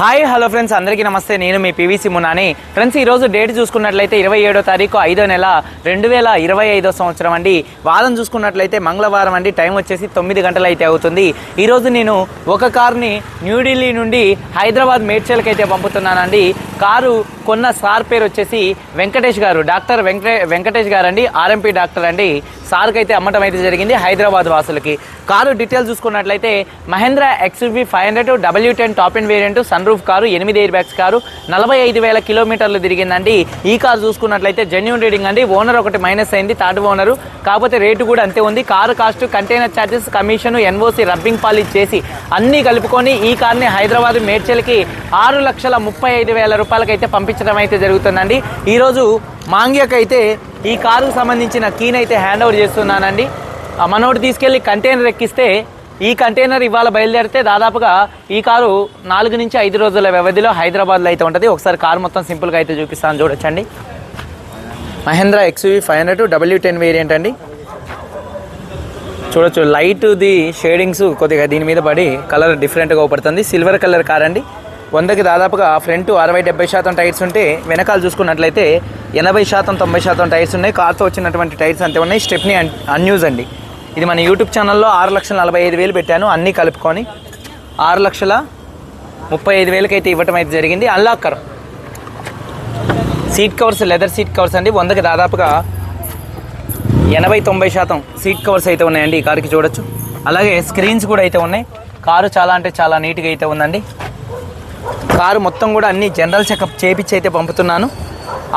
Hi hello friends అందరికీ నమస్తే. నేను మీ పివిసి మునాని ఫ్రెండ్స్ ఈరోజు డేట్ చూసుకున్నట్లయితే ఇరవై ఏడో తారీఖు ఐదో నెల రెండు వేల ఇరవై ఐదో సంవత్సరం అండి. వారం చూసుకున్నట్లయితే మంగళవారం అండి. టైం వచ్చేసి తొమ్మిది గంటలు అయితే అవుతుంది ఈరోజు నేను ఒక కార్ని న్యూఢిల్లీ నుండి హైదరాబాద్ మేడ్చల్కి అయితే పంపుతున్నానండి. కారు కొన్న సార్ పేరు వచ్చేసి వెంకటేష్ గారు. డాక్టర్ వెంకటే వెంకటేష్ గారు అండి ఆర్ఎంపీ డాక్టర్ అండి. సార్కి అయితే అమ్మటం అయితే జరిగింది హైదరాబాద్ వాసులకి. కారు డీటెయిల్స్ చూసుకున్నట్లయితే Mahindra XUV five hundred W ten top and variant sun proof car ఎనిమిది ఎయిర్ బ్యాగ్స్ కారు నలభై ఐదు వేల కిలోమీటర్లు తిరిగిందండి. ఈ కారు చూసుకున్నట్లయితే జెన్యున్ రీడింగ్ అండి. ఓనర్ ఒకటి మైనస్ అయింది థర్డ్ ఓనర్ కాకపోతే రేటు కూడా అంతే ఉంది. Car cost container charges commission NOC rubbing polish చేసి అన్నీ కలుపుకొని ఈ కార్ని హైదరాబాద్ మేడ్చల్కి ఆరు లక్షల ముప్పై ఐదు వేల రూపాయలకి అయితే పంపించడం అయితే జరుగుతుందండి. ఈరోజు మాంగ్యకైతే ఈ కారుకు సంబంధించిన కీని అయితే హ్యాండ్ ఓవర్ చేస్తున్నానండి మనోడు తీసుకెళ్ళి కంటైనర్ ఎక్కిస్తే ఈ కంటైనర్ ఇవాళ బయలుదేరితే దాదాపుగా ఈ కారు నాలుగు నుంచి ఐదు రోజుల వ్యవధిలో హైదరాబాద్లో అయితే ఉంటుంది. ఒకసారి కారు మొత్తం సింపుల్గా అయితే చూపిస్తాను చూడొచ్చండి. Mahindra XUV five hundred W ten variant అండి. చూడొచ్చు లైట్ ది షేడింగ్స్ కొద్దిగా దీని మీద పడి కలర్ డిఫరెంట్గా పడుతుంది సిల్వర్ కలర్ కార్ అండి. వందకి దాదాపుగా ఫ్రంట్ అరవై డెబ్బై శాతం టైర్స్ ఉంటే వెనకాల చూసుకున్నట్లయితే ఎనభై శాతం తొంభై శాతం టైర్స్ ఉన్నాయి. కార్తో వచ్చినటువంటి టైర్స్ అంతే ఉన్నాయి. స్టెప్ని అన్యూజ్ అండి. ఇది మన యూట్యూబ్ ఛానల్లో ఆరు లక్షల నలభై ఐదు వేలు పెట్టాను అన్నీ కలుపుకొని. ఆరు లక్షల ముప్పై ఐదు వేలకి అయితే ఇవ్వటం అయితే జరిగింది. అన్లాకర్ seat covers leather seat covers అండి. వందకి దాదాపుగా ఎనభై తొంభై శాతం సీట్ కవర్స్ అయితే ఉన్నాయండి ఈ కారుకి చూడొచ్చు. అలాగే స్క్రీన్స్ కూడా అయితే ఉన్నాయి. కారు చాలా అంటే చాలా నీట్గా అయితే ఉందండి. కారు మొత్తం కూడా అన్ని జనరల్ చెకప్ చేపించి అయితే పంపుతున్నాను.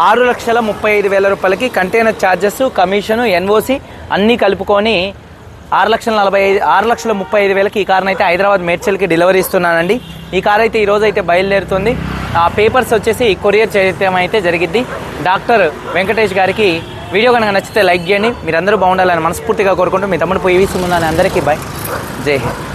ఆరు లక్షల ముప్పై ఐదు వేల రూపాయలకి కంటైనర్ ఛార్జెస్ కమిషను ఎన్ఓసి అన్నీ కలుపుకొని ఆరు లక్షల నలభై ఐదు ఆరు లక్షల ముప్పై ఐదు వేలకి ఈ కార్ని అయితే హైదరాబాద్ మేడ్చల్కి డెలివరీ ఇస్తున్నానండి. ఈ కార్ అయితే ఈరోజు అయితే బయలుదేరుతుంది. ఆ పేపర్స్ వచ్చేసి కొరియర్ చేయటం అయితే జరిగిద్ది. డాక్టర్ వెంకటేష్ గారికి వీడియో కనుక నచ్చితే లైక్ చేయండి. మీరందరూ బాగుండాలని మనస్ఫూర్తిగా కోరుకుంటూ మీ తమ్ముడు పోయి వీసుకుందని అందరికీ బాయ్ జై హింద్.